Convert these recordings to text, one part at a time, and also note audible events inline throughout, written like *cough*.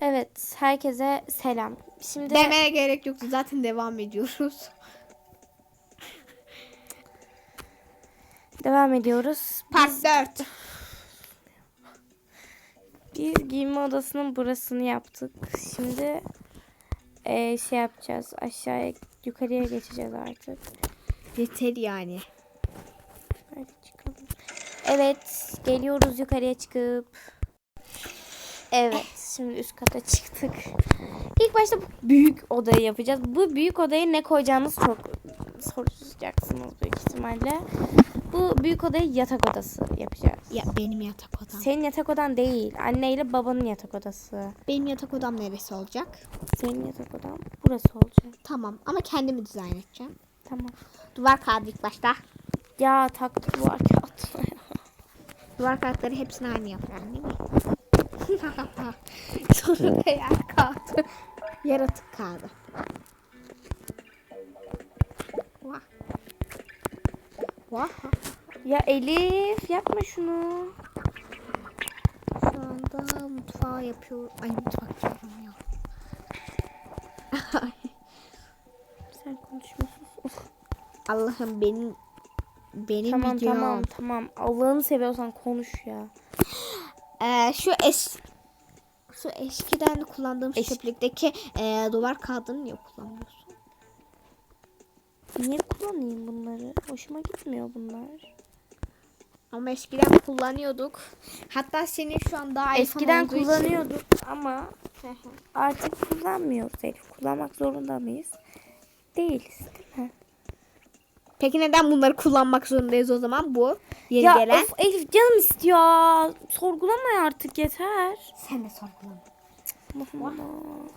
Evet, herkese selam. Şimdi Demeye gerek yoktu. Zaten devam ediyoruz. devam ediyoruz. Part 4. Biz giyinme odasının burasını yaptık. Şimdi eee, şey yapacağız. Aşağıya, yukarıya geçeceğiz artık. Yeter yani. Hadi çıkalım. Evet, geliyoruz yukarıya çıkıp. Evet, şimdi üst kata çıktık. İlk başta bu büyük odayı yapacağız. Bu büyük odaya ne koyacağımız çok soracaksınız büyük ihtimalle. Bu büyük odayı yatak odası yapacağız. Ya benim yatak odam. Senin yatak odan değil. Anne ile babanın yatak odası. Benim yatak odam neresi olacak? Senin yatak odan burası olacak. Tamam ama kendimi dizayn edeceğim. Tamam. Duvar kağıdı ilk başta. Ya taktı var kağıtına ya. Duvar kağıtları hepsini aynı yapıyorum değil mi? Sonra yer kağıdı. Yaratık kağıdı. Vah. Vah. Ya Elif yapma şunu. Şu anda mutfağı yapıyorum. Ay mutfak diyorum ya. Sen konuşmuyorsun. Allah'ım benim benim Tamam videom. tamam tamam. Allah'ını seviyorsan konuş ya. Ee, şu es şu eskiden kullandığım Eş- çöplükteki e, duvar kağıdını niye kullanmıyorsun? Niye kullanayım bunları? Hoşuma gitmiyor bunlar. Ama eskiden kullanıyorduk. Hatta senin şu an daha Eskiden olduğu için- kullanıyorduk ama artık kullanmıyoruz Elif. Kullanmak zorunda mıyız? Değiliz değil mi? Peki neden bunları kullanmak zorundayız o zaman bu yeni ya gelen? of Elif canım istiyor. Sorgulama artık yeter. Sen de sorgulama. Allah Allah.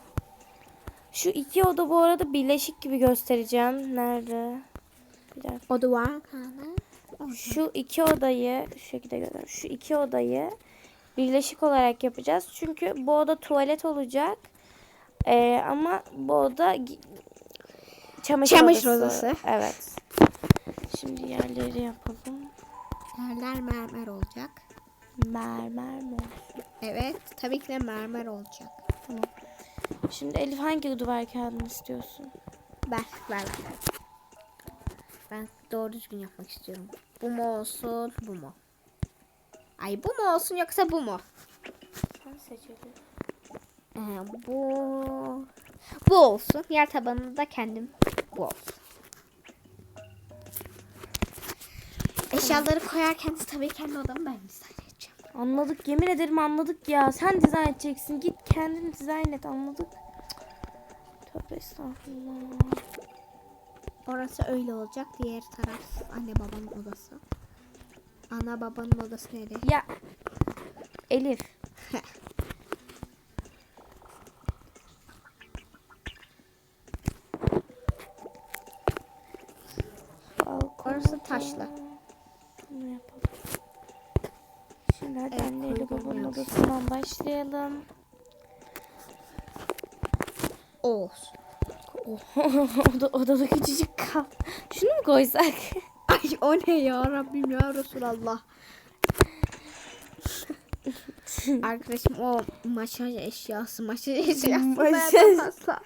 Şu iki oda bu arada birleşik gibi göstereceğim. Nerede? Bir dakika. O duvar kağıdı. Şu iki odayı şu şekilde göster. Şu iki odayı birleşik olarak yapacağız. Çünkü bu oda tuvalet olacak. Ee, ama bu oda çamaşır, Çamaşır odası. odası. Evet. Şimdi yerleri yapalım. Yerler mermer olacak. Mermer mi olsun? Evet tabii ki de mermer olacak. Tamam. Şimdi Elif hangi duvar kağıdını istiyorsun? Ver ver. Ben doğru düzgün yapmak istiyorum. Bu mu olsun bu mu? Ay bu mu olsun yoksa bu mu? Sen seçelim. Ee, bu bu olsun. Yer tabanını da kendim bu olsun. Eşyaları koyarken tabii kendi odamı ben dizayn edeceğim. Anladık yemin ederim anladık ya. Sen dizayn edeceksin. Git kendin dizayn et anladık. Tövbe estağfurullah. Orası öyle olacak. Diğer taraf anne babanın odası. Ana babanın odası nerede? Ya Elif. Bunu yapalım. Şimdi hadi Evet, anneyle babanın odasından başlayalım. O olsun. *laughs* Oda, odada küçücük kal. Şunu mu koysak? *laughs* Ay o ne ya Rabbim ya Resulallah. *laughs* Arkadaşım o maşaj eşyası maşaj eşyası. Basar?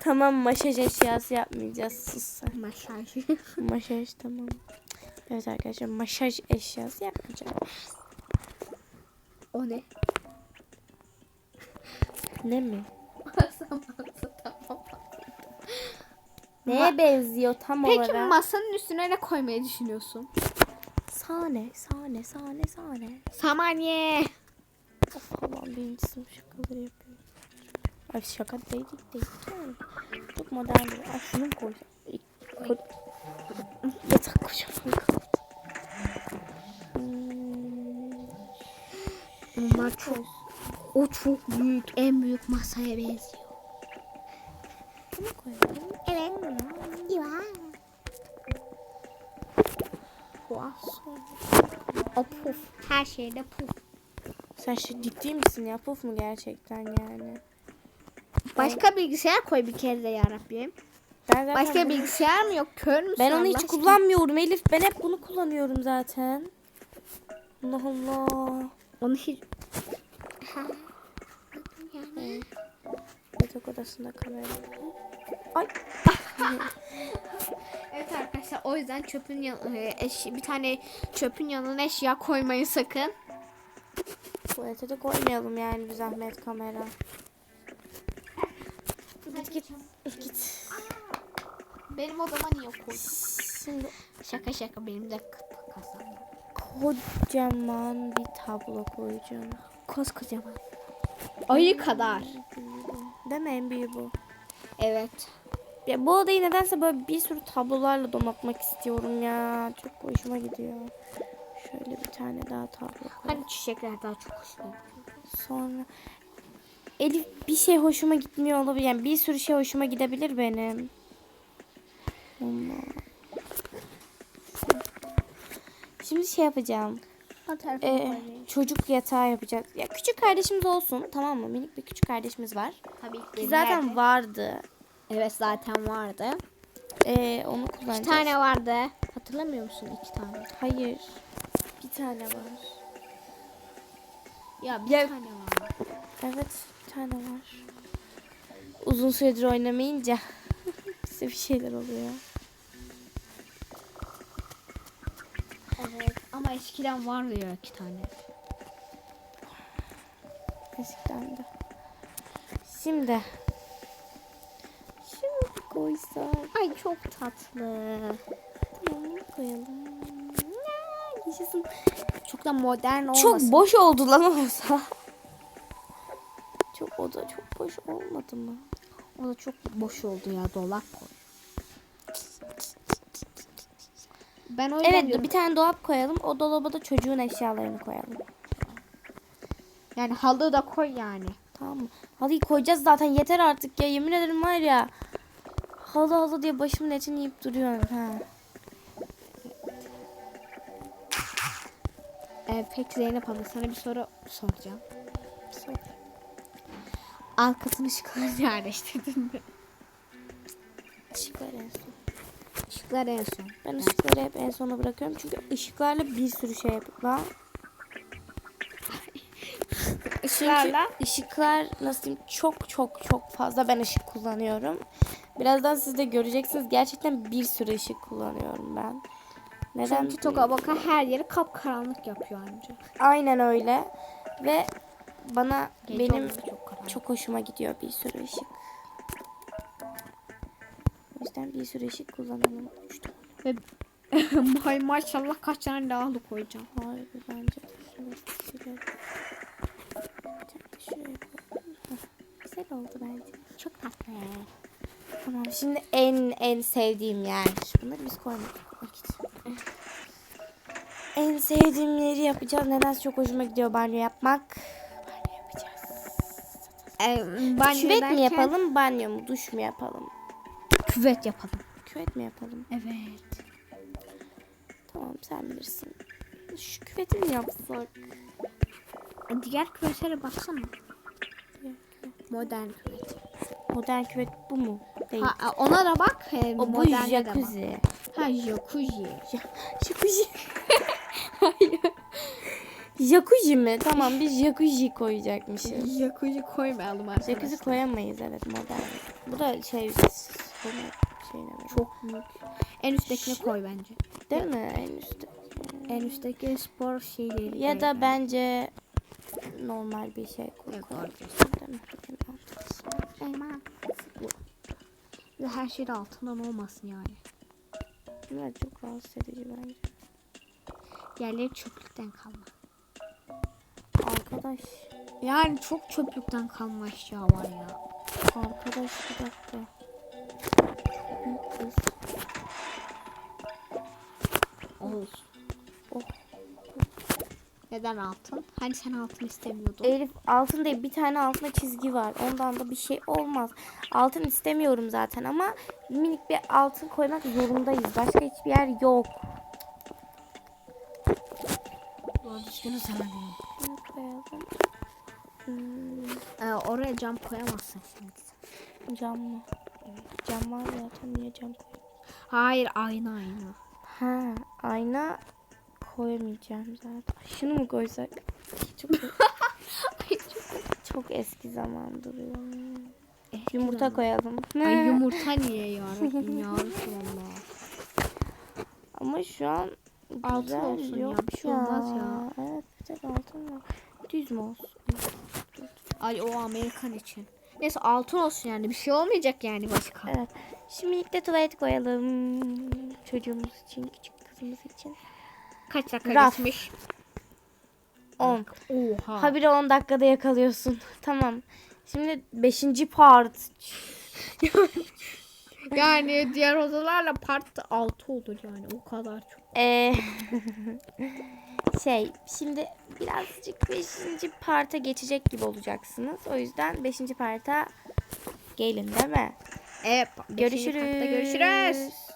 tamam maşaj eşyası yapmayacağız. Sus sen. Maşaj. Maşaj tamam. Evet arkadaşlar maşaj eşyası yapmayacağız. o ne? Ne mi? Masa masa tamam. Neye benziyor tam Peki olarak? masanın üstüne ne koymayı düşünüyorsun? Sahne, sahne, sahne, sahne. Samanye. Of Allah'ım birinci sınıf şakaları yapıyor. Ay şaka değil, değil. Yani. Çok modern bir. Ay şunu mu? Ko Yatak kocaman kaldı. Bunlar çok o çok büyük en büyük masaya benziyor. bunu koyalım. Evet. İva. O puf. Her şeyde puf. Sen şu ciddi misin ya? Puf mu gerçekten yani? Başka bilgisayar koy bir kere de yarabbim. Ben zaten Başka bilgisayar mı yok? Kör müsün? Ben onu hiç aşkına? kullanmıyorum Elif. Ben hep bunu kullanıyorum zaten. Allah Allah. Onu hiç... Ee, Yatak odasında kamera. Ay. Evet arkadaşlar o yüzden çöpün yan- e, eş, bir tane çöpün yanına eşya koymayın sakın. Tuvalete de koymayalım yani bir zahmet kamera. Git git. Git. Benim odama niye koydun? Şimdi Şaka şaka benim de. Kocaman bir tablo koyacağım. Koskocaman. Ayı kadar. Değil mi en büyüğü bu? Evet. Ya bu odayı nedense böyle bir sürü tablolarla donatmak istiyorum ya. Çok hoşuma gidiyor. Şöyle bir tane daha tablo koy. Hani çiçekler daha çok hoşuma gidiyor. Sonra Elif bir şey hoşuma gitmiyor olabilir. Yani bir sürü şey hoşuma gidebilir benim. Ama... Şimdi şey yapacağım. Ee, çocuk yatağı yapacak. Ya küçük kardeşimiz olsun tamam mı? Minik bir küçük kardeşimiz var. Tabii Ki ki. zaten Nerede? vardı. Evet zaten vardı. Ee, onu kullanacağız. İki tane vardı. Hatırlamıyor musun iki tane? Hayır. Bir tane var. Ya bir Ya- tane var. Evet bir tane var. Uzun süredir oynamayınca *laughs* bir şeyler oluyor. Evet. Ama eskiden vardı ya iki tane. Eskiden de. Şimdi. Şimdi koysak. Ay çok tatlı. Tamam bunu koyalım. Ya, Yaşasın. Çok da modern olmasın. Çok boş oldu lan olsa. Çok o da çok boş olmadı mı? O da çok boş oldu ya dolap koy. Ben o yüzden Evet bir tane dolap koyalım. O dolaba da çocuğun eşyalarını koyalım. yani halı da koy yani. Tamam mı? Halıyı koyacağız zaten yeter artık ya. Yemin ederim var ya. Halı halı diye başımın etini yiyip duruyorsun. Ha. Ee, peki Zeynep Hanım sana bir soru soracağım. Sor. Arkasını ışıkları yerleştirdin mi? Işıklar en son. Işıklar en son. Ben ışıkları hep en sona bırakıyorum. Çünkü ışıklarla bir sürü şey yapıyorum. *laughs* Çünkü Işıklarla? ışıklar nasıl diyeyim çok çok çok fazla ben ışık kullanıyorum. Birazdan siz de göreceksiniz. Gerçekten bir sürü ışık kullanıyorum ben. Neden? Çünkü toka baka her yeri kapkaranlık yapıyor anca. Aynen öyle. Ve bana Gece benim çok karanlık. çok hoşuma gidiyor bir sürü ışık. O yüzden bir sürü ışık kullanalım. Tane. Ve *laughs* Ay maşallah kaç tane daha halı koyacağım. Harbi bence şöyle. Heh, Güzel oldu bence. Çok tatlı. Tamam şimdi en en sevdiğim yer. Bunları biz koymadık. En sevdiğim yeri yapacağız. Nedense çok hoşuma gidiyor banyo yapmak. Banyo yapacağız. Ee, banyo Küvet derken- mi yapalım, banyo mu, duş mu yapalım? Küvet yapalım. Küvet mi yapalım? Evet. Tamam sen bilirsin. Şu küveti mi yapsak? Diğer küvetlere baksana. Modern küvet. Modern küvet bu mu? Değil. Ha, ona da bak. e, o bu jacuzzi. Ha jacuzzi. Jacuzzi. *laughs* Hayır. Jacuzzi mi? Tamam biz jacuzzi koyacakmışız. Jacuzzi koymayalım arkadaşlar. Jacuzzi koyamayız evet modern. Bu da şey sonu şeyine çok Çok büyük. En üsttekini koy bence. değil mi en üstte? En üstteki spor şeyleri. Ya koy da bence. normal bir şey koy. Evet, değil mi? Elma. Ve her şey de altından olmasın yani. Evet çok rahatsız edici bence. Yerleri çöplükten kalma. Arkadaş, Yani çok çöplükten kalma eşya var ya. arkadaş bir dakika. Olsun. Oh. Neden altın? Hani sen altın istemiyordun? Elif altın değil bir tane altında çizgi var. Ondan da bir şey olmaz. Altın istemiyorum zaten ama minik bir altın koymak zorundayız. Başka hiçbir yer yok. Düzgün sana Şunu koyalım. Hmm, Ee, oraya cam koyamazsın şimdi. cam mı? Cam var zaten niye cam koyayım? Hayır ayna ayna. Ha ayna koyamayacağım zaten. Şunu mu koysak? Çok *laughs* çok eski zaman duruyor. Eski Yumurta zaman. koyalım. Ay yumurta niye yarabbim ya *laughs* Resulallah. Ama şu an Altın olsun ya, yok bir şey olmaz ya. Evet bir tek altın var. Düz mü olsun? Ay o Amerikan için. Neyse altın olsun yani bir şey olmayacak yani başka. Evet. Şimdilik de tuvalet koyalım. Çocuğumuz için, küçük kızımız için. Kaç dakika Raf. geçmiş? 10. Oha. Habire 10 dakikada yakalıyorsun. *laughs* tamam. Şimdi 5. part. *laughs* Yani diğer odalarla part 6 olur yani o kadar çok. Ee, *laughs* şey şimdi birazcık 5. parta geçecek gibi olacaksınız. O yüzden 5. parta gelin değil mi? Evet. Görüşürüz. görüşürüz.